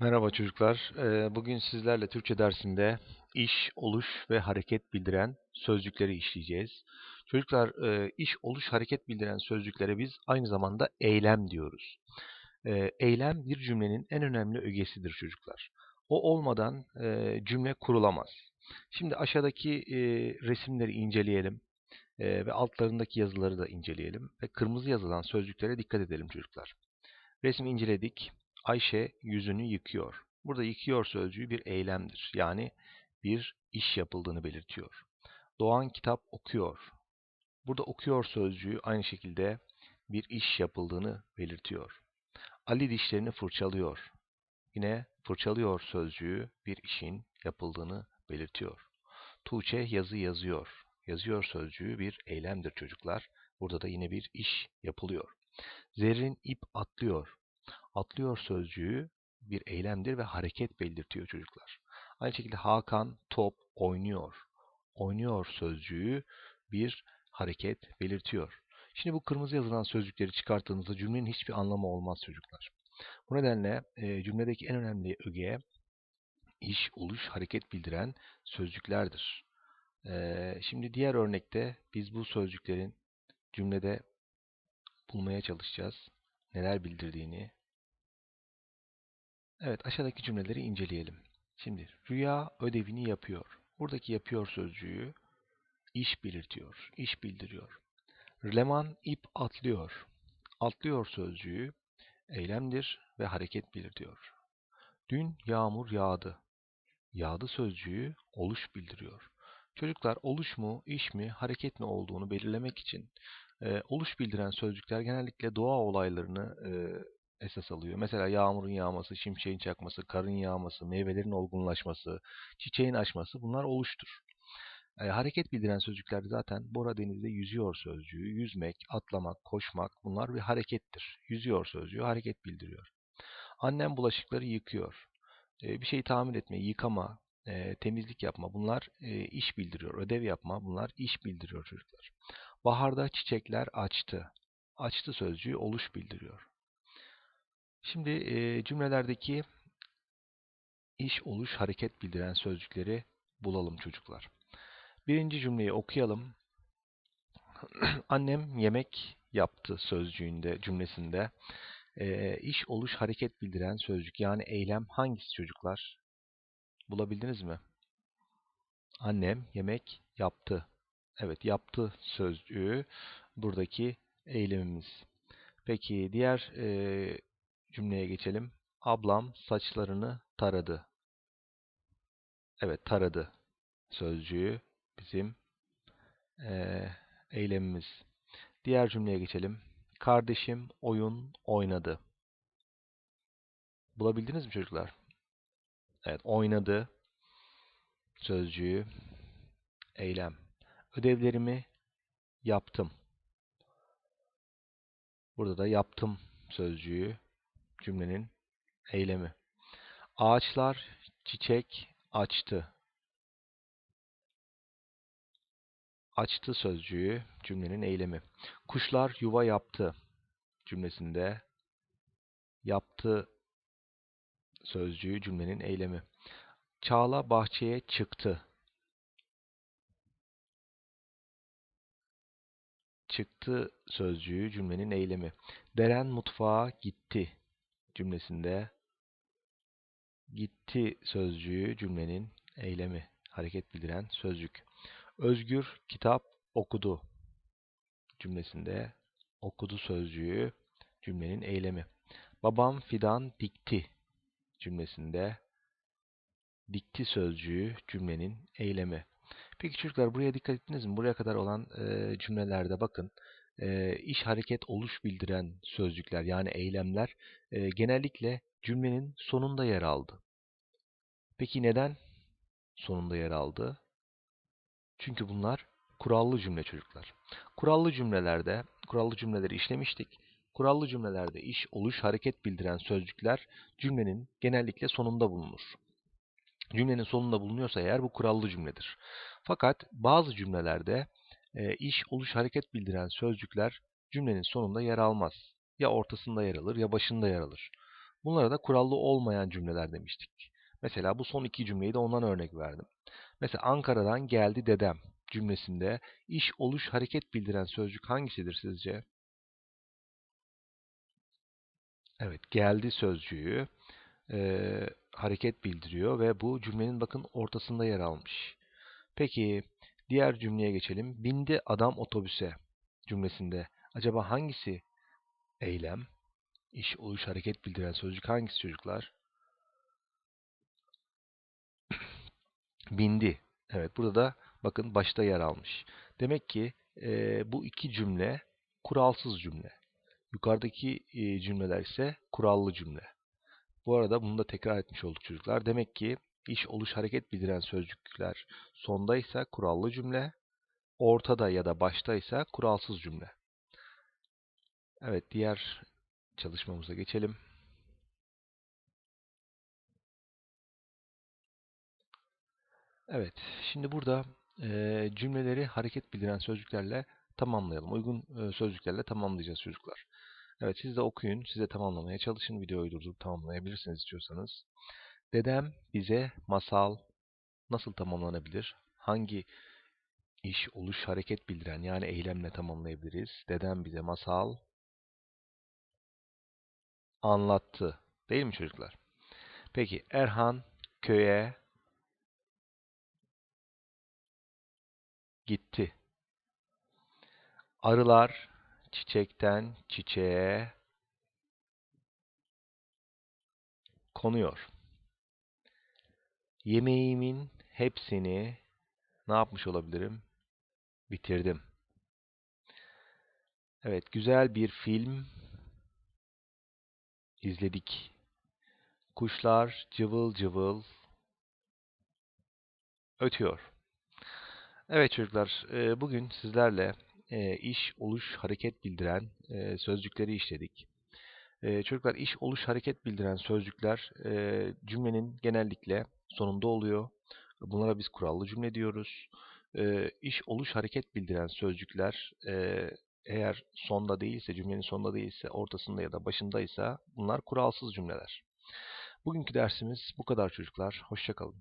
Merhaba çocuklar. Ee, Bugün sizlerle Türkçe dersinde iş, oluş ve hareket bildiren sözcükleri işleyeceğiz. Çocuklar, e, iş, oluş, hareket bildiren sözcüklere biz aynı zamanda eylem diyoruz. Ee, Eylem bir cümlenin en önemli ögesidir çocuklar. O olmadan e, cümle kurulamaz. Şimdi aşağıdaki e, resimleri inceleyelim ve altlarındaki yazıları da inceleyelim ve kırmızı yazılan sözcüklere dikkat edelim çocuklar. Resmi inceledik. Ayşe yüzünü yıkıyor. Burada yıkıyor sözcüğü bir eylemdir. Yani bir iş yapıldığını belirtiyor. Doğan kitap okuyor. Burada okuyor sözcüğü aynı şekilde bir iş yapıldığını belirtiyor. Ali dişlerini fırçalıyor. Yine fırçalıyor sözcüğü bir işin yapıldığını belirtiyor. Tuğçe yazı yazıyor. Yazıyor sözcüğü bir eylemdir çocuklar. Burada da yine bir iş yapılıyor. Zerrin ip atlıyor. Atlıyor sözcüğü bir eylemdir ve hareket belirtiyor çocuklar. Aynı şekilde Hakan top oynuyor. Oynuyor sözcüğü bir hareket belirtiyor. Şimdi bu kırmızı yazılan sözcükleri çıkarttığınızda cümlenin hiçbir anlamı olmaz çocuklar. Bu nedenle e, cümledeki en önemli öge iş, oluş, hareket bildiren sözcüklerdir. E, şimdi diğer örnekte biz bu sözcüklerin cümlede bulmaya çalışacağız. Neler bildirdiğini, Evet, aşağıdaki cümleleri inceleyelim. Şimdi Rüya ödevini yapıyor. Buradaki yapıyor sözcüğü iş belirtiyor, iş bildiriyor. Leman ip atlıyor. Atlıyor sözcüğü eylemdir ve hareket belirtiyor. Dün yağmur yağdı. Yağdı sözcüğü oluş bildiriyor. Çocuklar oluş mu, iş mi, hareket mi olduğunu belirlemek için e, oluş bildiren sözcükler genellikle doğa olaylarını e, esas alıyor. Mesela yağmurun yağması, şimşeğin çakması, karın yağması, meyvelerin olgunlaşması, çiçeğin açması bunlar oluştur. E, hareket bildiren sözcükler zaten Bora denizde yüzüyor sözcüğü, yüzmek, atlamak, koşmak bunlar bir harekettir. Yüzüyor sözcüğü hareket bildiriyor. Annem bulaşıkları yıkıyor. E, bir şeyi tamir etme, yıkama, e, temizlik yapma bunlar e, iş bildiriyor. Ödev yapma bunlar iş bildiriyor çocuklar. Baharda çiçekler açtı. Açtı sözcüğü oluş bildiriyor. Şimdi e, cümlelerdeki iş, oluş, hareket bildiren sözcükleri bulalım çocuklar. Birinci cümleyi okuyalım. Annem yemek yaptı sözcüğünde, cümlesinde e, iş, oluş, hareket bildiren sözcük yani eylem hangisi çocuklar? Bulabildiniz mi? Annem yemek yaptı. Evet yaptı sözcüğü buradaki eylemimiz. Peki diğer e, cümleye geçelim. Ablam saçlarını taradı. Evet taradı sözcüğü bizim e, eylemimiz. Diğer cümleye geçelim. Kardeşim oyun oynadı. Bulabildiniz mi çocuklar? Evet oynadı sözcüğü eylem. Ödevlerimi yaptım. Burada da yaptım sözcüğü cümlenin eylemi. Ağaçlar çiçek açtı. Açtı sözcüğü cümlenin eylemi. Kuşlar yuva yaptı cümlesinde yaptı sözcüğü cümlenin eylemi. Çağla bahçeye çıktı. Çıktı sözcüğü cümlenin eylemi. Deren mutfağa gitti cümlesinde gitti sözcüğü cümlenin eylemi, hareket bildiren sözcük. Özgür kitap okudu cümlesinde okudu sözcüğü cümlenin eylemi. Babam fidan dikti cümlesinde dikti sözcüğü cümlenin eylemi. Peki çocuklar buraya dikkat ettiniz mi? Buraya kadar olan e, cümlelerde bakın e, iş hareket oluş bildiren sözcükler yani eylemler e, genellikle cümlenin sonunda yer aldı. Peki neden sonunda yer aldı? Çünkü bunlar kurallı cümle çocuklar. Kurallı cümlelerde, kurallı cümleleri işlemiştik. Kurallı cümlelerde iş, oluş, hareket bildiren sözcükler cümlenin genellikle sonunda bulunur. Cümlenin sonunda bulunuyorsa eğer bu kurallı cümledir. Fakat bazı cümlelerde e, iş, oluş, hareket bildiren sözcükler cümlenin sonunda yer almaz. Ya ortasında yer alır ya başında yer alır. Bunlara da kurallı olmayan cümleler demiştik. Mesela bu son iki cümleyi de ondan örnek verdim. Mesela Ankara'dan geldi dedem cümlesinde iş, oluş, hareket bildiren sözcük hangisidir sizce? Evet, geldi sözcüğü eee, hareket bildiriyor ve bu cümlenin bakın ortasında yer almış. Peki diğer cümleye geçelim. Bindi adam otobüse cümlesinde acaba hangisi eylem? İş, oluş, hareket bildiren sözcük hangisi çocuklar? Bindi. Evet, burada da bakın başta yer almış. Demek ki eee, bu iki cümle kuralsız cümle. Yukarıdaki e, cümleler ise kurallı cümle. Bu arada bunu da tekrar etmiş olduk çocuklar. Demek ki iş, oluş, hareket bildiren sözcükler sondaysa kurallı cümle, ortada ya da baştaysa kuralsız cümle. Evet, diğer çalışmamıza geçelim. Evet, şimdi burada e, cümleleri hareket bildiren sözcüklerle tamamlayalım. Uygun e, sözcüklerle tamamlayacağız çocuklar. Evet, siz de okuyun, siz de tamamlamaya çalışın. Videoyu durdurup tamamlayabilirsiniz istiyorsanız. Dedem bize masal nasıl tamamlanabilir? Hangi iş, oluş, hareket bildiren yani eylemle tamamlayabiliriz? Dedem bize masal anlattı. Değil mi çocuklar? Peki Erhan köye gitti. Arılar çiçekten çiçeğe konuyor. Yemeğimin hepsini ne yapmış olabilirim? Bitirdim. Evet, güzel bir film izledik. Kuşlar cıvıl cıvıl ötüyor. Evet çocuklar, e, bugün sizlerle e, iş, oluş, hareket bildiren e, sözcükleri işledik. Çocuklar iş, oluş, hareket bildiren sözcükler cümlenin genellikle sonunda oluyor. Bunlara biz kurallı cümle diyoruz. E, iş, oluş, hareket bildiren sözcükler e, eğer sonda değilse, cümlenin sonunda değilse, ortasında ya da başındaysa bunlar kuralsız cümleler. Bugünkü dersimiz bu kadar çocuklar. Hoşçakalın.